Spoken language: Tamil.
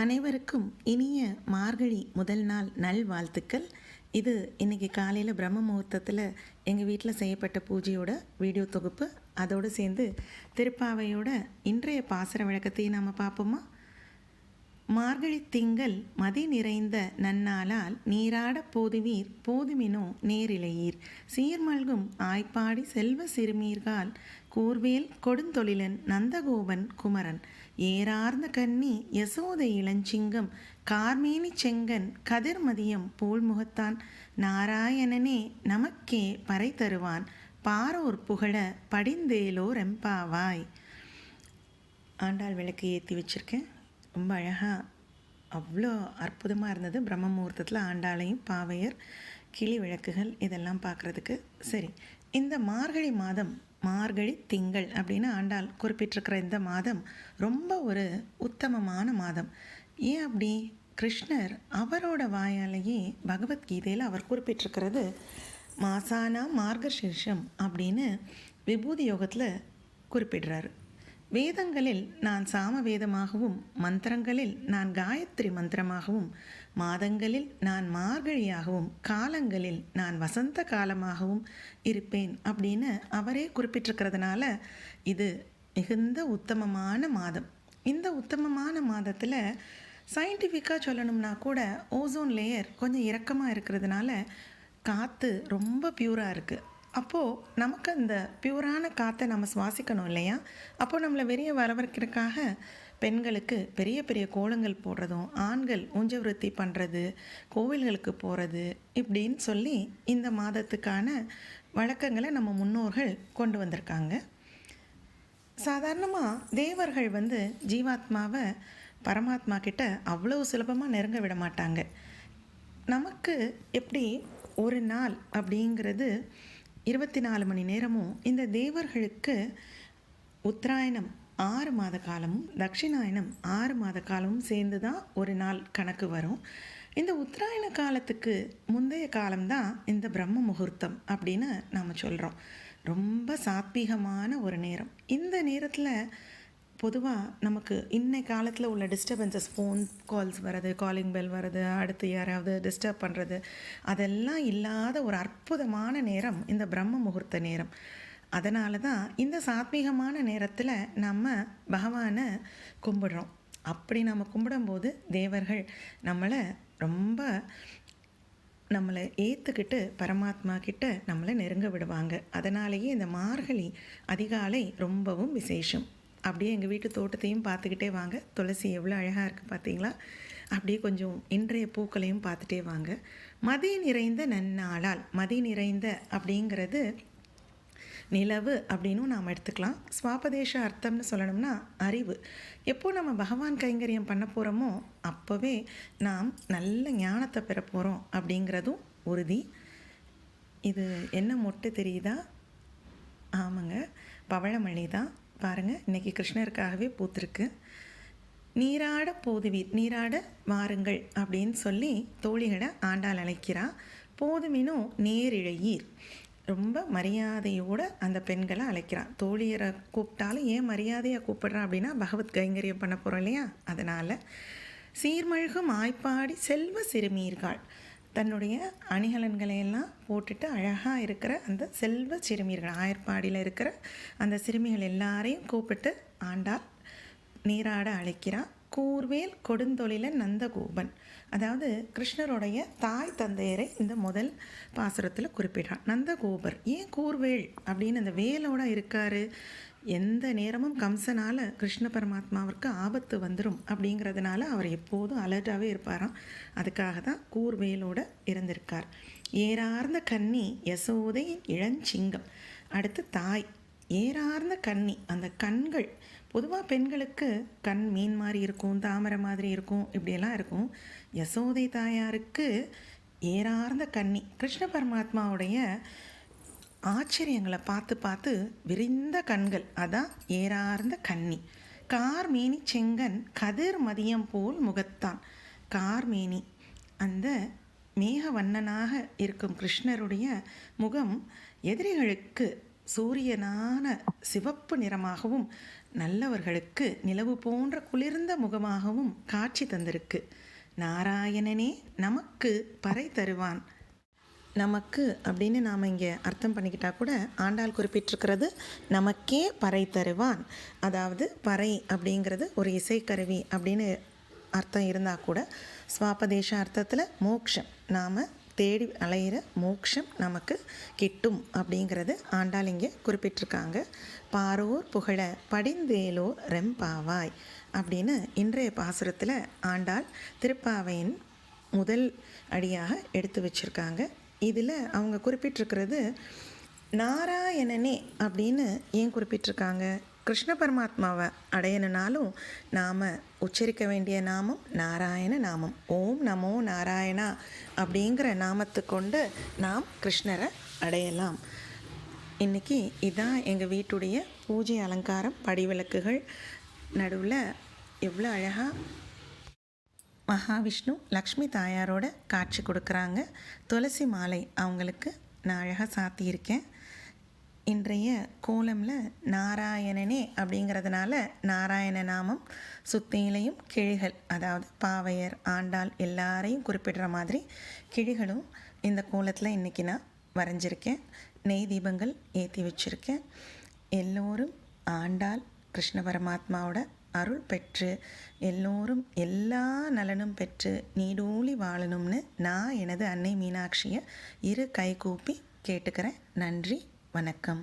அனைவருக்கும் இனிய மார்கழி முதல் நாள் நல்வாழ்த்துக்கள். இது இன்னைக்கு காலையில் பிரம்ம முகூர்த்தத்தில் எங்கள் வீட்டில் செய்யப்பட்ட பூஜையோட வீடியோ தொகுப்பு. அதோடு சேர்ந்து திருப்பாவையோட இன்றைய பாசர விளக்கத்தையும் நாம் பார்ப்போமா? மார்கழி திங்கள் மதி நிறைந்த நன்னாளால் நீராட போதுவீர் போதுமினோ நேரிழையீர். சீர்மல்கும் ஆய்ப்பாடி செல்வ சிறுமீர்கால் கூர்வேல் கொடுந்தொழிலன் நந்தகோபன் குமரன். ஏறார்ந்த கன்னி யசோத இளஞ்சிங்கம் கார்மேனி செங்கன் கதிர்மதியம் போல்முகத்தான். நாராயணனே நமக்கே பறை தருவான் பாரோர் புகழ படிந்தேலோர் எம்பாவாய் ஆண்டாள் விளக்கு ஏற்றி வச்சிருக்கேன். ரொம்ப அழகாக அவ்வளோ அற்புதமாக இருந்தது. பிரம்ம முகூர்த்தத்தில் ஆண்டாளையும் பாவையர் கிளி விளக்குகள் இதெல்லாம் பார்க்குறதுக்கு சரி இந்த மார்கழி மாதம் மார்கழி திங்கள் அப்படின்னு ஆண்டாள் குறிப்பிட்டிருக்கிற இந்த மாதம் ரொம்ப ஒரு உத்தமமான மாதம். ஏன் அப்படி? கிருஷ்ணர் அவரோட வாயாலேயே பகவத்கீதையில் அவர் குறிப்பிட்டிருக்கிறது மாசானா மார்கசீர்ஷம் அப்படின்னு விபூதி யோகத்தில் குறிப்பிடுறாரு. வேதங்களில் நான் சாம வேதமாகவும் மந்திரங்களில் நான் காயத்ரி மந்திரமாகவும் மாதங்களில் நான் மார்கழியாகவும் காலங்களில் நான் வசந்த காலமாகவும் இருப்பேன் அப்படின்னு அவரே குறிப்பிட்டிருக்கிறதுனால இது மிகுந்த உத்தமமான மாதம். இந்த உத்தமமான மாதத்தில் சயின்டிஃபிக்காக சொல்லணும்னா கூட ஓசோன் லேயர் கொஞ்சம் இறக்கமாக இருக்கிறதுனால காற்று ரொம்ப பியூராக இருக்குது அப்போது நமக்கு அந்த பியூரான காற்றை நம்ம சுவாசிக்கணும் இல்லையா? அப்போது நம்மளை வெளியே வரவழைக்கிறதுக்காக பெண்களுக்கு பெரிய பெரிய கோலங்கள் போடுறதும் ஆண்கள் ஊஞ்சவிருத்தி பண்ணுறது கோவில்களுக்கு போகிறது இப்படின்னு சொல்லி இந்த மாதத்துக்கான வழக்கங்களை நம்ம முன்னோர்கள் கொண்டு வந்திருக்காங்க. சாதாரணமாக தேவர்கள் வந்து ஜீவாத்மாவை பரமாத்மா கிட்ட அவ்வளோ சுலபமாக நெருங்க விட மாட்டாங்க. நமக்கு எப்படி ஒரு நாள் அப்படிங்கிறது இருபத்தி நாலு மணி நேரமும் இந்த தேவர்களுக்கு உத்தராயணம் ஆறு மாத காலமும் தட்சிணாயனம் ஆறு மாத காலமும் சேர்ந்து தான் ஒரு நாள் கணக்கு வரும். இந்த உத்தராயண காலத்துக்கு முந்தைய காலம்தான் இந்த பிரம்ம முகூர்த்தம் அப்படின்னு நாம் சொல்கிறோம் ரொம்ப சாத்வீகமான ஒரு நேரம். இந்த நேரத்தில் பொதுவாக நமக்கு இன்னை காலத்தில் உள்ள டிஸ்டர்பன்சஸ் ஃபோன் கால்ஸ் வர்றது காலிங் பெல் வர்றது அடுத்து யாராவது டிஸ்டர்ப் பண்ணுறது அதெல்லாம் இல்லாத ஒரு அற்புதமான நேரம் இந்த பிரம்ம முகூர்த்த நேரம். அதனால தான் இந்த சாத்மீகமான நேரத்தில் நம்ம பகவானை கும்பிடுறோம். அப்படி நம்ம கும்பிடும்போது தேவர்கள் நம்மளை ரொம்ப நம்மளை ஏற்றுக்கிட்டு பரமாத்மா கிட்ட நம்மளை நெருங்க விடுவாங்க. அதனாலேயே இந்த மார்கழி அதிகாலை ரொம்பவும் விசேஷம். அப்படியே எங்கள் வீட்டு தோட்டத்தையும் பார்த்துக்கிட்டே வாங்க. துளசி எவ்வளோ அழகாக இருக்குது பார்த்தீங்களா? அப்படியே கொஞ்சம் இன்றைய பூக்களையும் பார்த்துட்டே வாங்க. மதி நிறைந்த நன்னாளால் மதி நிறைந்த அப்படிங்கிறது நிலவு அப்படின்னும் நாம் எடுத்துக்கலாம். ஸ்வாபதேச அர்த்தம்னு சொல்லணும்னா அறிவு. எப்போ நம்ம பகவான் கைங்கரியம் பண்ண போகிறோமோ அப்போவே நாம் நல்ல ஞானத்தை பெற போகிறோம் அப்படிங்கிறதும் உறுதி. இது என்ன மொட்டை தெரியுதா? ஆமாங்க. பவழமணி தான். பாருங்கள் இன்றைக்கி கிருஷ்ணருக்காகவே பூத்திருக்கு. நீராட போதுவீர் நீராட வாருங்கள் அப்படின்னு சொல்லி தோழிகளை ஆண்டாள் அழைக்கிறா. போதுமினும் நேரிழையீர் ரொம்ப மரியாதையோடு அந்த பெண்களை அழைக்கிறான் தோழியரை கூப்பிட்டாலும் ஏன் மரியாதையாக கூப்பிடுறான் அப்படின்னா பகவத் கைங்கரியம் பண்ண போகிறோம் இல்லையா? அதனால் சீர்மழ்கும் ஆய்ப்பாடி செல்வ சிறுமீர்கள் தன்னுடைய அணிகலன்களை எல்லாம் போட்டுட்டு அழகாக இருக்கிற அந்த செல்வ சிறுமியர்கள் ஆயர்பாடியில் இருக்கிற அந்த சிறுமிகள் எல்லாரையும் கூப்பிட்டு ஆண்டாள் நீராட அழைக்கிறான் கூர்வேல் கொடுந்தொழிலன் நந்தகோபன். அதாவது கிருஷ்ணருடைய தாய் தந்தையரை இந்த முதல் பாசுரத்தில் குறிப்பிடுறான். நந்தகோபர் ஏன் கூர்வேல்? அப்படின்னு அந்த வேலோட இருக்காரு. எந்த நேரமும் கம்சனால் கிருஷ்ண பரமாத்மாவிற்கு ஆபத்து வந்துடும் அப்படிங்கிறதுனால அவர் எப்போதும் அலர்ட்டாகவே இருப்பாராம். அதுக்காக தான் கூர்வேலோட இருந்திருக்கார் ஏறார்ந்த கன்னி யசோதையின் இளஞ்சிங்கம். அடுத்து தாய். ஏறார்ந்த கன்னி அந்த கண்கள். பொதுவாக பெண்களுக்கு கண் மீன் மாதிரி இருக்கும் தாமரை மாதிரி இருக்கும் இப்படியெல்லாம் இருக்கும். யசோதை தாயாருக்கு ஏறார்ந்த கன்னி. கிருஷ்ண பரமாத்மாவுடைய ஆச்சரியங்களை பார்த்து பார்த்து விரிந்த கண்கள் அதான் ஏறார்ந்த கன்னி கார்மேனி செங்கன் கதிர் மதியம் போல் முகத்தான். கார்மேனி அந்த மேக வண்ணனாக இருக்கும் கிருஷ்ணருடைய முகம் எதிரிகளுக்கு சூரியனான சிவப்பு நிறமாகவும் நல்லவர்களுக்கு நிலவு போன்ற குளிர்ந்த முகமாகவும் காட்சி தந்திருக்கு. நாராயணனே நமக்கு பறை தருவான். நமக்கு அப்படின்னு நாம் இங்கே அர்த்தம் பண்ணிக்கிட்டால் கூட ஆண்டாள் குறிப்பிட்டிருக்கிறது நமக்கே பறை தருவான். அதாவது பறை அப்படிங்கிறது ஒரு இசைக்கருவி அப்படின்னு அர்த்தம் இருந்தால் கூட ஸ்வாபதேச அர்த்தத்தில் மோக்ஷம். நாம் தேடி அலையிற மோக்ஷம் நமக்கு கிட்டும் அப்படிங்கிறது ஆண்டாள் இங்கே குறிப்பிட்டிருக்காங்க. பாரோர் புகழ படிந்தேலோர் ரெம்பாவாய் அப்படின்னு இன்றைய பாசுரத்தில் ஆண்டாள் திருப்பாவையின் முதல் அடியாக எடுத்து வச்சுருக்காங்க. இதில் அவங்க குறிப்பிட்டிருக்கிறது நாராயணனே அப்படின்னு ஏன் குறிப்பிட்டிருக்காங்க? கிருஷ்ண பரமாத்மாவை அடையணுனாலும் நாம் உச்சரிக்க வேண்டிய நாமம் நாராயண நாமம். ஓம் நமோ நாராயணா அப்படிங்கிற நாமத்தை கொண்டு நாம் கிருஷ்ணரை அடையலாம். இன்றைக்கி இதான் எங்கள் வீட்டுடைய பூஜை அலங்காரம் படிவிளக்குகள் நடுவில் எவ்வளோ அழகாக மகாவிஷ்ணு லக்ஷ்மி தாயாரோட காட்சி கொடுக்குறாங்க. துளசி மாலை அவங்களுக்கு நான் அழகாக சாத்தியிருக்கேன். இன்றைய கோலமில் நாராயணனே அப்படிங்கிறதுனால நாராயண நாமம் சுத்தியிலையும் கிழிகள் அதாவது பாவையர் ஆண்டாள் எல்லாரையும் குறிப்பிடுற மாதிரி கிழிகளும் இந்த கோலத்தில் இன்றைக்கி நான் வரைஞ்சிருக்கேன். நெய் தீபங்கள் ஏற்றி வச்சுருக்கேன். எல்லோரும் ஆண்டாள் கிருஷ்ண பரமாத்மாவோட அருள் பெற்று எல்லோரும் எல்லா நலனும் பெற்று நீடூழி வாழணும்னு நான் எனது அன்னை மீனாட்சியை இரு கை கூப்பி கேட்டுக்கிறேன். நன்றி வணக்கம்.